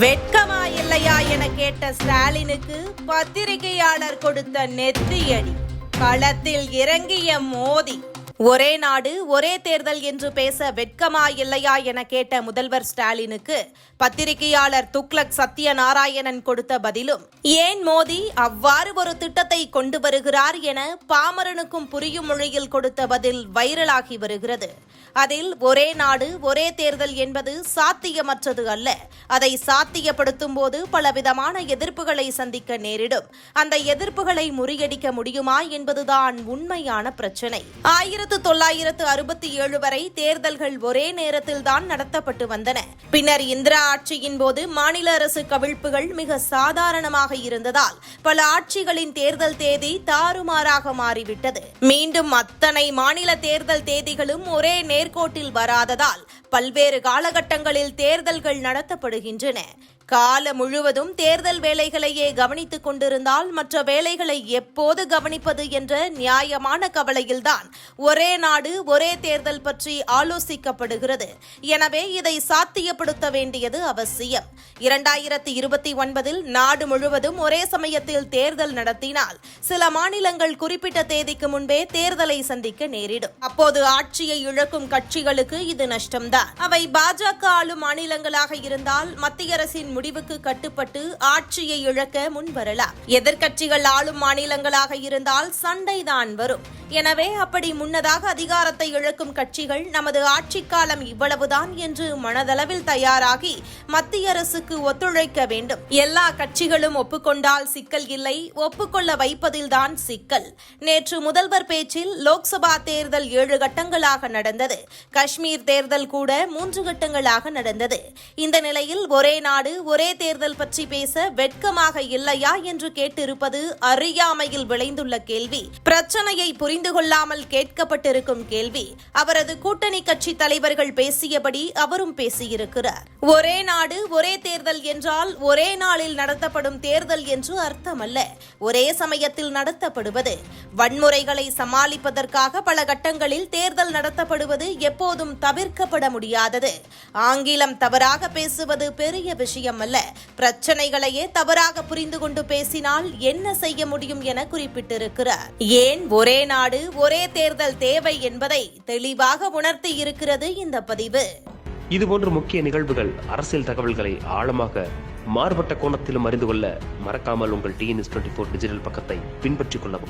வெட்கமா இல்லையா என கேட்ட ஸ்டாலினுக்கு பத்திரிகையாளர் கொடுத்த நெத்தியடி. களத்தில் இறங்கிய மோதி. ஒரே நாடு ஒரே தேர்தல் என்று பேச வெட்கமா இல்லையா என கேட்ட முதல்வர் ஸ்டாலினுக்கு பத்திரிகையாளர் துக்ளக் சத்யநாராயணன் கொடுத்த பதிலும் ஏன் மோடி அவ்வாறு ஒரு திட்டத்தை கொண்டு வருகிறார் என பாமரனுக்கும் புரியும் மொழியில் கொடுத்த பதில் வைரலாகி வருகிறது. அதில் ஒரே நாடு ஒரே தேர்தல் என்பது சாத்தியமற்றது அல்ல. அதை சாத்தியப்படுத்தும் போது பலவிதமான எதிர்ப்புகளை சந்திக்க நேரிடும். அந்த எதிர்ப்புகளை முறியடிக்க முடியுமா என்பதுதான் உண்மையான பிரச்சனை. ஆயிரத்தி ஆயிரத்து தொள்ளாயிரத்து அறுபத்தி ஏழு வரை தேர்தல்கள் ஒரே நேரத்தில் தான் நடத்தப்பட்டு வந்தன. பின்னர் இந்திரா ஆட்சியின் போது மாநில அரசு கவிழ்ப்புகள் மிக சாதாரணமாக இருந்ததால் பல ஆட்சிகளின் தேர்தல் தேதி தாறுமாறாக மாறிவிட்டது. மீண்டும் அத்தனை மாநில தேர்தல் தேதிகளும் ஒரே நேர்கோட்டில் வராததால் பல்வேறு காலகட்டங்களில் தேர்தல்கள் நடத்தப்படுகின்றன. காலம் முழுவதும் தேர்தல் வேலைகளையே கவனித்துக் கொண்டிருந்தால் மற்ற வேலைகளை எப்போது கவனிப்பது என்ற நியாயமான கவலையில்தான் ஒரே ஒரே நாடு ஒரே தேர்தல் பற்றி ஆலோசிக்கப்படுகிறது. எனவே இதை சாத்தியப்படுத்த வேண்டியது அவசியம். இரண்டாயிரத்தி இருபத்தி ஒன்பதில் நாடு முழுவதும் ஒரே சமயத்தில் தேர்தல் நடத்தினால் சில மாநிலங்கள் குறிப்பிட்ட தேதிக்கு முன்பே தேர்தலை சந்திக்க நேரிடும். அப்போது ஆட்சியை இழக்கும் கட்சிகளுக்கு இது நஷ்டம்தான். அவை பாஜக ஆளும் மாநிலங்களாக இருந்தால் மத்திய அரசின் முடிவுக்கு கட்டுப்பட்டு ஆட்சியை இழக்க முன்வரலாம். எதிர்க்கட்சிகள் ஆளும் மாநிலங்களாக இருந்தால் சண்டைதான் வரும். எனவே அப்படி முன்னதாக அதிகாரத்தை இழக்கும் கட்சிகள் நமது ஆட்சி காலம் இவ்வளவுதான் என்று மனதளவில் தயாராகி மத்திய அரசுக்கு ஒத்துழைக்க வேண்டும். எல்லா கட்சிகளும் ஒப்புக்கொண்டால் சிக்கல் இல்லை. ஒப்புக்கொள்ள வைப்பதில்தான் சிக்கல். நேற்று முதல்வர் பேச்சில் லோக்சபா தேர்தல் ஏழு கட்டங்களாக நடந்தது. காஷ்மீர் தேர்தல் கூட மூன்று கட்டங்களாக நடந்தது. இந்த நிலையில் ஒரே நாடு ஒரே தேர்தல் பற்றி பேச வெட்கமாக இல்லையா என்று கேட்டிருப்பது அறியாமையில் விளைந்துள்ள கேள்வி. பிரச்சனையை புரிந்து கொள்ளாமல் கேட்கப்பட்டிருக்கும் கேள்வி அவரது கூட்டணி கட்சி தலைவர்கள் பேசியபடி அவரும் பேசியிருக்கிறார். ஒரே நாடு ஒரே தேர்தல் என்றால் ஒரே நாளில் நடத்தப்படும் தேர்தல் என்று அர்த்தமல்ல. ஒரே சமயத்தில் நடத்தப்படுவது வன்முறைகளை சமாளிப்பதற்காக பல கட்டங்களில் தேர்தல் நடத்தப்படுவது எப்போதும் தவிர்க்கப்பட முடியாதது. ஆங்கிலம் தவறாக பேசுவது பெரிய விஷயம் அல்ல பிரச்சனைகளையே தவறாக புரிந்து கொண்டு பேசினால் என்ன செய்ய முடியும் என குறிப்பிட்டிருக்கிறார். ஏன் ஒரே நாடு ஒரே தேர்தல் தேவை என்பதை தெளிவாக உணர்த்தி இருக்கிறது இந்த பதிவு. இதுபோன்ற முக்கிய நிகழ்வுகள் அரசியல் தகவல்களை ஆழமாக மாறுபட்ட கோணத்திலும் அறிந்து கொள்ள மறக்காமல் உங்கள் டிஎன்எஸ் டுவெண்ட்டி ஃபோர் டிஜிட்டல் பக்கத்தை பின்பற்றிக் கொள்ளவும்.